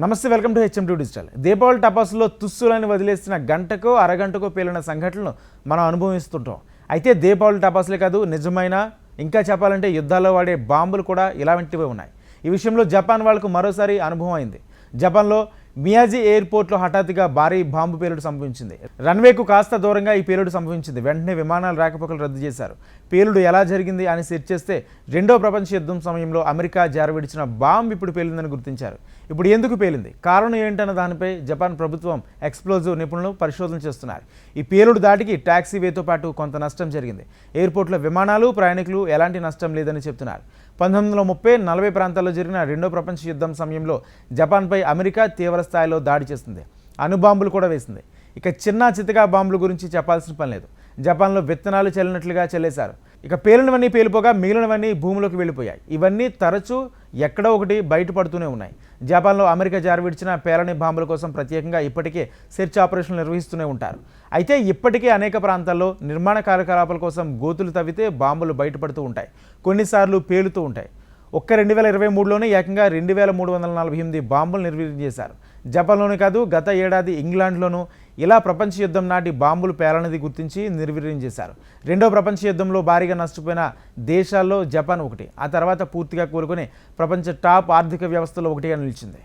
నమస్తే welcome to HM TV digital. Deepavali టపాసులో తుస్సులని వదిలేసిన గంటకో అరగంటకు పేలిన సంఘటనలు మనం అనుభవిస్తుంటాం. అయితే దీపావళి టపాసులే కాదు నిజమైన ఇంకా చెప్పాలంటే యుద్ధాల్లో వాడే బాంబులు కూడా ఇలాంటివే ఉన్నాయి. ఈ విషయంలో జపాన్ వాళ్ళకు మరోసారి అనుభవం అయింది. జపాన్లో మియాజీ ఎయిర్పోర్ట్లో హఠాత్తుగా భారీ బాంబు పేలుడు సంభవించింది. రన్వేకు కాస్త దూరంగా ఈ పేలుడు సంభవించింది. వెంటనే విమానాలు రాకపోకలు రద్దు చేశారు. పేలుడు ఎలా జరిగింది అని సెర్చ్ చేస్తే రెండో ప్రపంచ యుద్ధం సమయంలో అమెరికా జారవిడిచిన బాంబు ఇప్పుడు పేలిందని గుర్తించారు. ఇప్పుడు ఎందుకు పేలింది? కారణం ఏంటన్న దానిపై జపాన్ ప్రభుత్వం ఎక్స్ప్లోజివ్ నిపుణులు పరిశోధన చేస్తున్నారు. ఈ పేలుడు దాటికి ట్యాక్సీ వేతో పాటు కొంత నష్టం జరిగింది. ఎయిర్పోర్ట్లో విమానాలు ప్రయాణికులు ఎలాంటి నష్టం లేదని చెప్తున్నారు. పంతొమ్మిది వందల ముప్పై నలభై ప్రాంతాల్లో జరిగిన రెండో ప్రపంచ యుద్ధం సమయంలో జపాన్పై అమెరికా తీవ్ర స్థాయిలో దాడి చేసింది అణుబాంబులు కూడా వేసింది. ఇక చిన్న చితకా బాంబుల గురించి చెప్పాల్సిన పని లేదు. జపాన్లో విత్తనాలు చెల్లినట్లుగా చెల్లేశారు. ఇక పేలినవన్నీ పేలిపోగా మిగిలినవన్నీ భూమిలోకి వెళ్ళిపోయాయి. ఇవన్నీ తరచూ ఎక్కడో ఒకటి బయటపడుతూనే ఉన్నాయి. జపాన్లో అమెరికా జారవిడిచిన పేలని బాంబుల కోసం ప్రత్యేకంగా ఇప్పటికే సెర్చ్ ఆపరేషన్లు నిర్వహిస్తూనే ఉంటారు. అయితే ఇప్పటికే అనేక ప్రాంతాల్లో నిర్మాణ కార్యకలాపాల కోసం గోతులు తవ్వితే బాంబులు బయటపడుతూ ఉంటాయి. కొన్నిసార్లు పేలుతూ ఉంటాయి. ఒక్క రెండు వేల ఇరవై మూడులోనే ఏకంగా రెండు వేల మూడు వందల నలభై ఎనిమిది బాంబులు నిర్వీర్యం చేశారు. జపాన్లోనే కాదు గత ఏడాది ఇంగ్లాండ్లోనూ ఇలా ప్రపంచ యుద్ధం నాటి బాంబులు పేలనది గుర్తించి నిర్వీర్యం చేశారు. రెండో ప్రపంచ యుద్ధంలో భారీగా నష్టపోయిన దేశాల్లో జపాన్ ఒకటి ఆ తర్వాత పూర్తిగా కోలుకొని ప్రపంచ టాప్ ఆర్థిక వ్యవస్థలో ఒకటిగా నిలిచింది.